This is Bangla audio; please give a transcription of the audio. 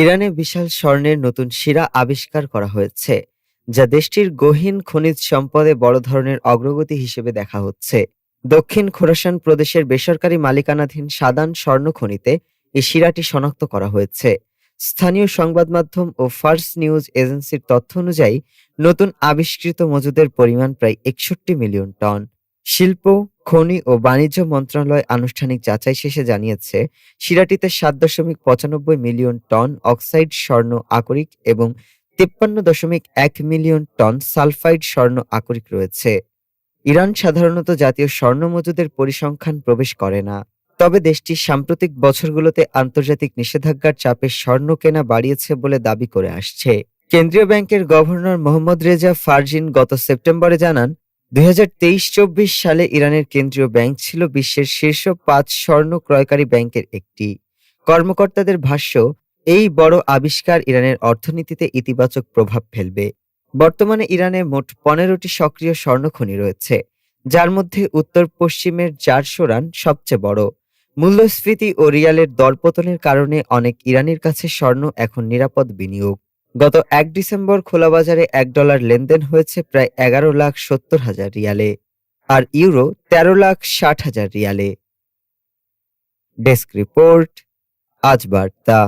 ইরানে বিশাল স্বর্ণের নতুন শিরা আবিষ্কার করা হয়েছে, যা দেশটির গহীন খনিজ সম্পদে বড় ধরনের অগ্রগতি হিসেবে দেখা হচ্ছে। দক্ষিণ খোরাসান প্রদেশের বেসরকারি মালিকানাধীন সাদান স্বর্ণ খনিতে এই শিরাটি শনাক্ত করা হয়েছে। স্থানীয় সংবাদ মাধ্যম ও ফার্স নিউজ এজেন্সির তথ্য অনুযায়ী, নতুন আবিষ্কৃত মজুদের পরিমাণ প্রায় একষট্টি মিলিয়ন টন। শিল্প, খনি ও বাণিজ্য মন্ত্রণালয় আনুষ্ঠানিক যাচাই শেষে জানিয়েছে শিরাটিতে সাত দশমিক পঁচানব্বই মিলিয়ন টন অক্সাইড স্বর্ণ আকরিক এবং তিপ্পান্ন দশমিক এক মিলিয়ন টন সালফাইড স্বর্ণ আকরিক রয়েছে। ইরান সাধারণত জাতীয় স্বর্ণ মজুদের পরিসংখ্যান প্রবেশ করে না। তবে দেশটি সাম্প্রতিক বছরগুলোতে আন্তর্জাতিক নিষেধাজ্ঞার চাপে স্বর্ণ কেনা বাড়িয়েছে বলে দাবি করে আসছে। কেন্দ্রীয় ব্যাংকের গভর্নর মোহাম্মদ রেজা ফারজিন গত সেপ্টেম্বরে জানান দুই তেইশ চব্বিশ সালে ইরানের কেন্দ্রীয় ব্যাংক ছিল বিশ্বের শীর্ষ পাঁচ স্বর্ণ ক্রয়কারী ব্যাংকের একটি। কর্মকর্তাদের ভাষ্য, এই বড় আবিষ্কার ইরানের অর্থনীতিতে ইতিবাচক প্রভাব ফেলবে। বর্তমানে ইরানে মোট পনেরোটি সক্রিয় স্বর্ণখনি রয়েছে, যার মধ্যে উত্তর পশ্চিমের জারসোরান সবচেয়ে বড়। মূল্যস্ফীতি ও রিয়ালের দরপতনের কারণে অনেক ইরানির কাছে স্বর্ণ এখন নিরাপদ বিনিয়োগ। গত এক ডিসেম্বর খোলা বাজারে এক ডলার লেনদেন হয়েছে প্রায় এগারো লাখ সত্তর হাজার রিয়ালে, আর ইউরো তেরো লাখ ষাট হাজার রিয়ালে। ডেস্ক রিপোর্ট, আজ বার্তা।